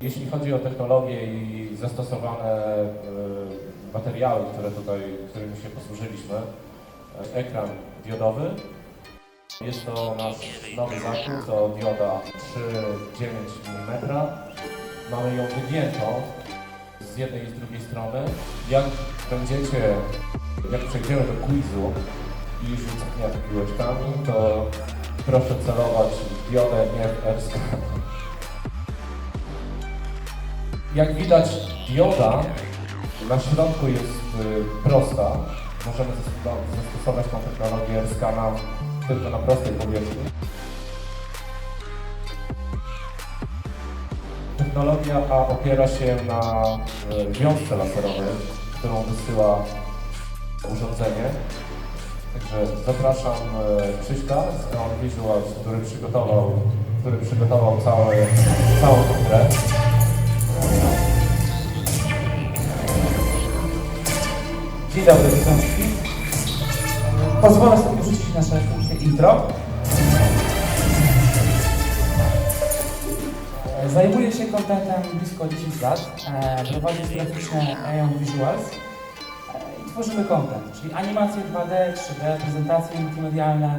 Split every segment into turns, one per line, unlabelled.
Jeśli chodzi o technologię i zastosowane e, materiały, które tutaj, którymi się posłużyliśmy, e, ekran diodowy. Jest to nasz nowy zakup, to dioda 3,9 mm. Mamy ją wygiętą z jednej i z drugiej strony. Jak będziecie, jak przejdziemy do quizu i rzucenia piłeczkami, to proszę celować diodę, nie w R-scan. Jak widać, dioda na środku jest y, prosta. Możemy zasto- zastosować tą technologię skana tylko na prostej powierzchni. Technologia ta opiera się na y, wiązce laserowej, którą wysyła urządzenie. Także zapraszam y, Krzyśka z Eon Visuals, który przygotował, który przygotował cały, całą tą grę.
Dzień dobry, witam wszystkich. Pozwolę sobie wrzucić nasze krótkie intro. Zajmuję się kontentem blisko 10 lat. E, Prowadzę graficzne Aeon Visuals e, i tworzymy content, czyli animacje 2D, 3D, prezentacje multimedialne.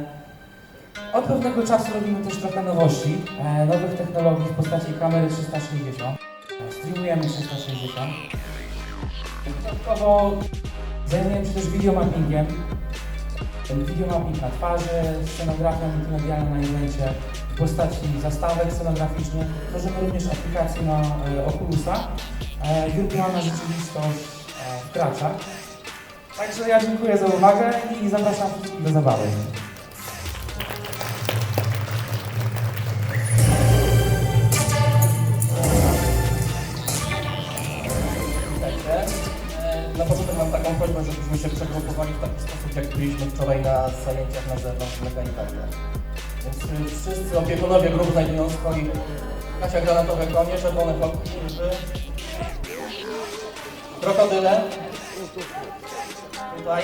Od pewnego czasu robimy też trochę nowości, e, nowych technologii w postaci kamery 360. E, Streamujemy 360. Dodatkowo Zajmujemy się też videomappingiem. Videomapping na twarzy, scenografia multimedialna na evencie w postaci zastawek scenograficznych. Tworzymy również aplikację na e, Oculusa, e, wirtualna rzeczywistość e, wkracza. Także ja dziękuję za uwagę i zapraszam do zabawy.
Byliśmy wczoraj na zajęciach na zewnątrz w mechanikarze. Więc y, wszyscy opiekunowie grup znajdują swoich Kasia granatowe konie, czerwone flotki, ryby, krokodyle. Tutaj.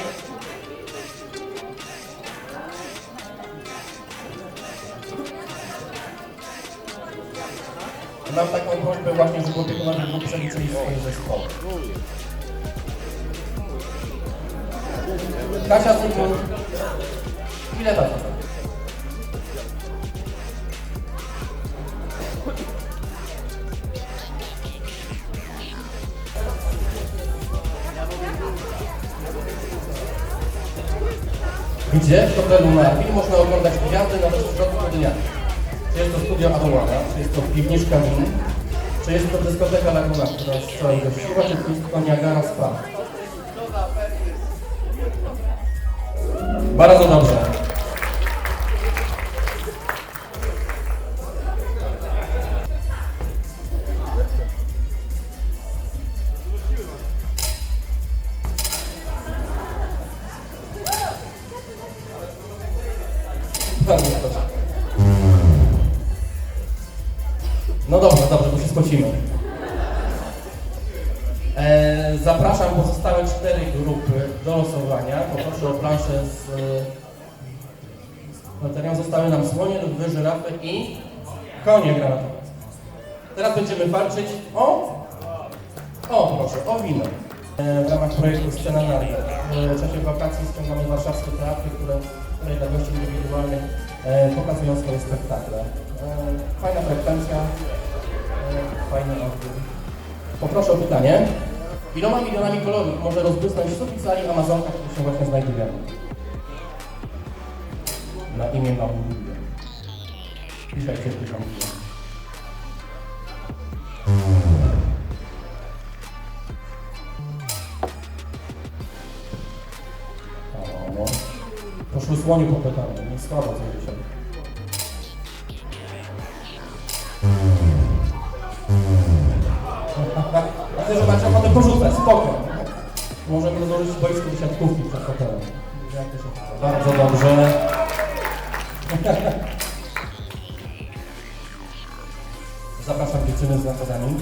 Mam taką prośbę właśnie, żeby opiekunowie grup przeliczyli swoje zespoły. Kasia Zygmunt. Ile to? Gdzie w hotelu na film można oglądać gwiazdy na środku dnia? Czy jest to studio Adołana, czy jest to piwniczka Min, czy jest to dyskoteka Laguna, która jest wczoraj gościła, czy to Niagara Spa? Bardzo dobrze. No dobrze, dobrze, to się spocimy. E, zapraszam pozostałe cztery grupy do losowania. Poproszę o planszę z e, materiału. Zostały nam słonie, lwy, żyrafy i konie granatowe. Teraz będziemy walczyć o... O, proszę, o wino. E, w ramach projektu Scena. W czasie wakacji ściągamy warszawskie teatry, które, które dla gości indywidualnych pokazują swoje spektakle. Fajna frekwencja, fajny odbiór. Poproszę o pytanie. Iloma milionami kolorów może rozbłysnąć sufit sali Amazonka, w się właśnie znajdujemy? Na imię mam Dzisiaj cierpi Wam chwilę. O, Poszły słoniu po pytaniu, nie słabo co dzisiaj. Też macie ochotę porzucać, spoko. Możemy rozłożyć boisko do siatkówki przed hotelem. Bardzo dobrze. Zapraszam dziewczyny z nakładami.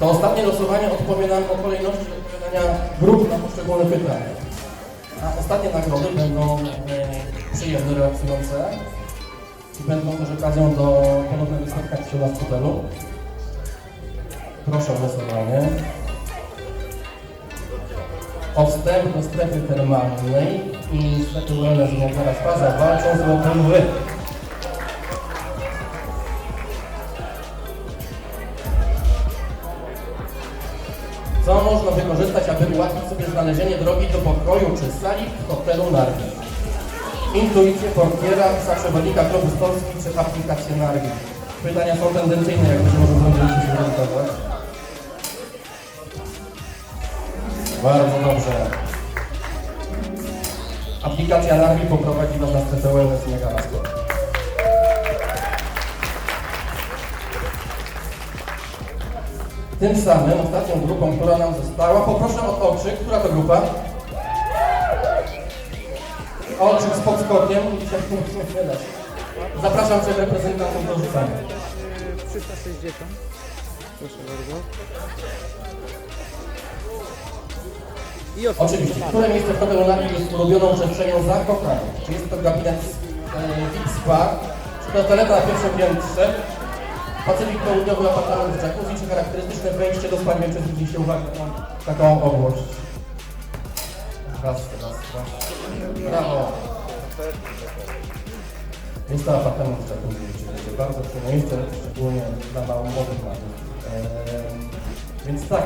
To ostatnie losowanie odpowie nam o kolejności odpowiadania grup na poszczególne pytania. A ostatnie nagrody będą e, przyjemne, relaksujące. Będą też okazją do ponownego spotkania się w hotelu. Proszę o głosowanie. O wstęp do strefy termalnej i strefy wellness Niagara Spa zawalczą złote lwy. Co można wykorzystać, aby ułatwić sobie znalezienie drogi do pokoju czy sali w hotelu Narwi? Intuicję portiera, psa przewodnika klubu z Polski czy aplikację? Pytania są tendencyjne, jak będzie można zdążyć się zorientować. Bardzo dobrze. Aplikacja Narwi poprowadzi Was na strefę wellness Niagara Sport. Tym samym ostatnią grupą, która nam została, poproszę o okrzyk. Która to grupa? Okrzyk z podskokiem. Zapraszam trzech reprezentantów do rzucania.
360. Proszę bardzo. I.
Oczywiście, które miejsce w hotelu Narwi jest ulubioną przestrzenią zakochanych? Czy jest to gabinet e, Spa, czy to toaleta na pierwszym piętrze, Pacyfik Południowy apartament z jacuzzi, czy charakterystyczne wejście do spalni, czy zwróciliście uwagę na taką obłość? Raz, raz, raz. Brawo. To apartament z jacuzzi, rzeczywiście bardzo przyjemne miejsce, szczególnie dla młodych matów. E, więc tak,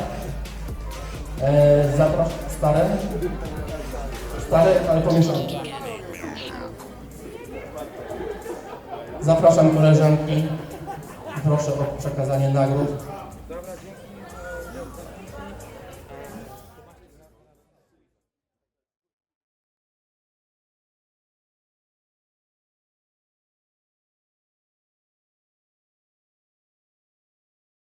E, zapraszam stare. Stare, ale pomieszane. Zapraszam koleżanki. Proszę o przekazanie nagród.